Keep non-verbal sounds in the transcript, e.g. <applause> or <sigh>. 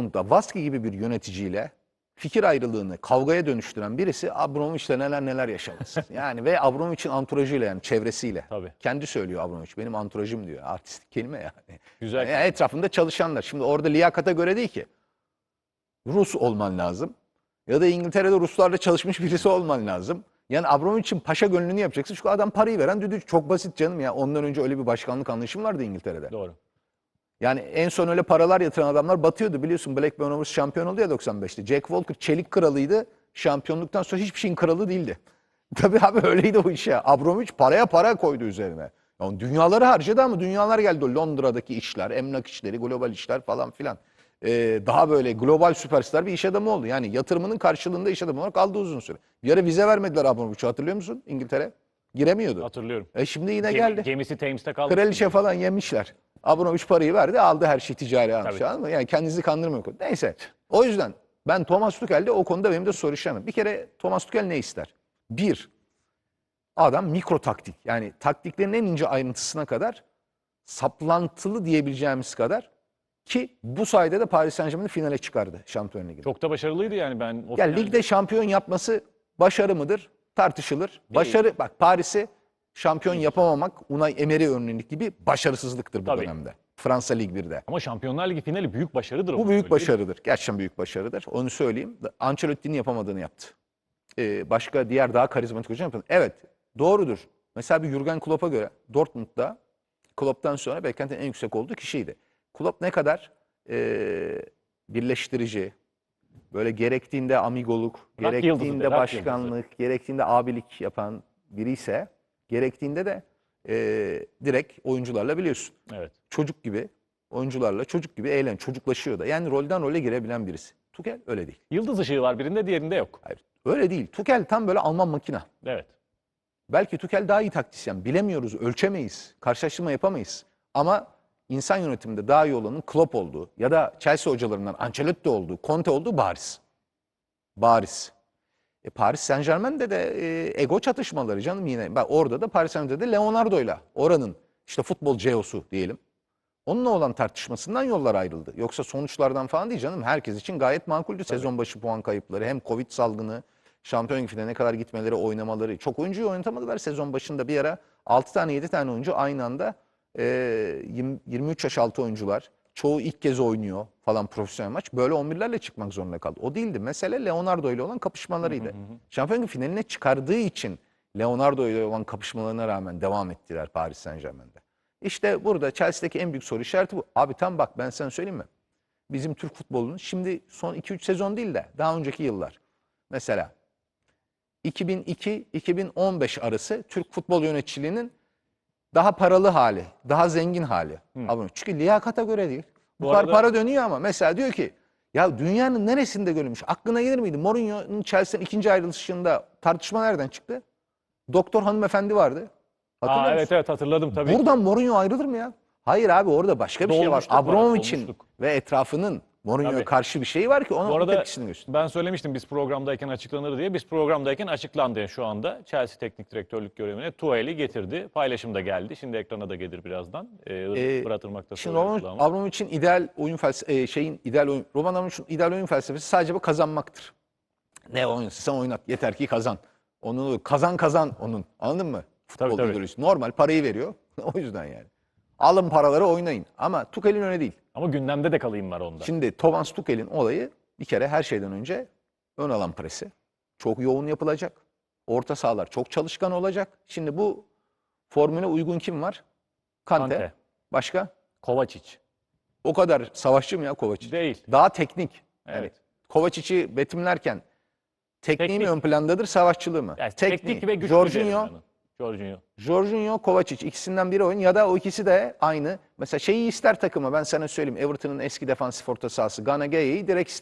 Dortmund'da Vaski gibi bir yöneticiyle fikir ayrılığını kavgaya dönüştüren birisi Abramovich'le neler neler yaşamaz. <laughs> yani ve Abramovich'in anturajıyla yani çevresiyle. Tabii. Kendi söylüyor Abramovich. Benim anturajım diyor. Artistik kelime yani. Güzel. Yani etrafında çalışanlar. Şimdi orada liyakata göre değil ki. Rus olman lazım. Ya da İngiltere'de Ruslarla çalışmış birisi olman lazım. Yani Abramovich'in paşa gönlünü yapacaksın. Çünkü adam parayı veren düdük. Çok basit canım ya. Ondan önce öyle bir başkanlık anlayışım vardı İngiltere'de. Doğru. Yani en son öyle paralar yatıran adamlar batıyordu biliyorsun. Blackburn Rovers şampiyon oldu ya 95'te. Jack Walker çelik kralıydı. Şampiyonluktan sonra hiçbir şeyin kralı değildi. <laughs> Tabii abi öyleydi o iş ya. Abramovich paraya para koydu üzerine. Yani dünyaları harcadı ama dünyalar geldi. Londra'daki işler, emlak işleri, global işler falan filan. Ee, daha böyle global süperstar bir iş adamı oldu. Yani yatırımının karşılığında iş adamı olarak kaldı uzun süre. Bir ara vize vermediler Abramovich'e hatırlıyor musun? İngiltere. Giremiyordu. Hatırlıyorum. E şimdi yine Gemi- geldi. Gemisi Thames'te kaldı. Kraliçe falan yemişler. Abramovich parayı verdi aldı her şey ticari almış. Anladın mı? Yani kendinizi kandırmıyor. Neyse. O yüzden ben Thomas Tuchel'de o konuda benim de soru işaretim. Bir kere Thomas Tuchel ne ister? Bir, adam mikro taktik. Yani taktiklerin en ince ayrıntısına kadar saplantılı diyebileceğimiz kadar ki bu sayede de Paris Saint Germain'i finale çıkardı Şampiyon Ligi'nde. Çok da başarılıydı yani ben. O Ya finalde- ligde şampiyon yapması başarı mıdır? Tartışılır. Başarı bak Paris'i şampiyon yapamamak Unai Emery örneğindeki gibi başarısızlıktır bu Tabii. dönemde. Fransa Lig 1'de. Ama Şampiyonlar Ligi finali büyük başarıdır. Bu ama büyük öyle değil mi? başarıdır. Gerçekten büyük başarıdır. Onu söyleyeyim. Ancelotti'nin yapamadığını yaptı. Ee, başka diğer daha karizmatik hocam yapın. Evet doğrudur. Mesela bir Jurgen Klopp'a göre Dortmund'da Klopp'tan sonra beklentinin en yüksek olduğu kişiydi. Klopp ne kadar ee, birleştirici, böyle gerektiğinde amigoluk, Rock gerektiğinde yıldızı, rock başkanlık, gerektiğinde abilik yapan biri ise gerektiğinde de ee, direkt oyuncularla biliyorsun Evet. çocuk gibi oyuncularla çocuk gibi eğlen, çocuklaşıyor da. Yani rolden role girebilen birisi. Tuchel öyle değil. Yıldız ışığı var birinde diğerinde yok. Hayır. Öyle değil. Tuchel tam böyle Alman makina. Evet. Belki Tuchel daha iyi taktisyen. Bilemiyoruz, ölçemeyiz, karşılaştırma yapamayız. Ama insan yönetiminde daha iyi olanın Klopp olduğu ya da Chelsea hocalarından Ancelotti olduğu, Conte olduğu bariz. Bariz. E Paris Saint Germain'de de e, ego çatışmaları canım yine. Bak orada da Paris Saint Germain'de de Leonardo'yla oranın işte futbol CEO'su diyelim. Onunla olan tartışmasından yollar ayrıldı. Yoksa sonuçlardan falan değil canım. Herkes için gayet makuldü sezon başı puan kayıpları. Hem Covid salgını, şampiyon liginde ne kadar gitmeleri, oynamaları. Çok oyuncuyu oynatamadılar sezon başında bir ara. 6 tane 7 tane oyuncu aynı anda e, 20 23 yaş altı oyuncular. Çoğu ilk kez oynuyor falan profesyonel maç. Böyle 11'lerle çıkmak zorunda kaldı. O değildi. Mesele Leonardo ile olan kapışmalarıydı. Şampiyon Ligi finaline çıkardığı için Leonardo ile olan kapışmalarına rağmen devam ettiler Paris Saint Germain'de. İşte burada Chelsea'deki en büyük soru işareti bu. Abi tam bak ben sana söyleyeyim mi? Bizim Türk futbolunun şimdi son 2-3 sezon değil de daha önceki yıllar. Mesela 2002-2015 arası Türk futbol yöneticiliğinin daha paralı hali, daha zengin hali. Abi, çünkü liyakata göre değil. Bu, Bu kadar arada- para dönüyor ama mesela diyor ki ya dünyanın neresinde görülmüş? Aklına gelir miydi? Mourinho'nun Chelsea'nin ikinci ayrılışında tartışma nereden çıktı? Doktor hanımefendi vardı. Hatırlıyor Aa, musun? evet evet hatırladım tabii. Buradan Mourinho ayrılır mı ya? Hayır abi orada başka bir şey var. Dolmuşluk var, Abramovich'in dolmuşluk. ve etrafının Mourinho'ya Tabii. karşı bir şey var ki ona Bu arada tepkisini gösteriyor. ben söylemiştim biz programdayken açıklanır diye. Biz programdayken açıklandı şu anda. Chelsea teknik direktörlük görevine Tuhel'i getirdi. Paylaşım da geldi. Şimdi ekrana da gelir birazdan. Ee, Ee, Fırat Irmak da Şimdi Roman kulağıma. Abramovich'in ideal oyun felsefesi şeyin ideal oyun Roman Abramovich'in ideal oyun felsefesi sadece bu kazanmaktır. Ne sen oynat yeter ki kazan. Onun kazan kazan onun. Anladın mı? Futbol Tabii, tabii. ideolojisi. Normal parayı veriyor. <laughs> o yüzden yani. Alın paraları oynayın. Ama Tuchel'in öyle değil. Ama gündemde de kalayım var onda. Şimdi Thomas Tuchel'in olayı bir kere her şeyden önce ön alan presi. Çok yoğun yapılacak. Orta sahalar çok çalışkan olacak. Şimdi bu formüle uygun kim var? Kante. Kante. Başka? Kovacic. O kadar savaşçı mı ya Kovacic? Değil. Daha teknik. Yani Evet. Kovacic'i betimlerken tekniği mi Teknik. ön plandadır, savaşçılığı mı? Yani teknik ve güçlü Jorginho, Jorginho. Jorginho. Jorginho, Kovacic ikisinden biri oyun ya da o ikisi de aynı. Mesela şeyi ister takıma ben sana söyleyeyim. Everton'ın eski defansif orta sahası Gana Gueye'yi direkt ister.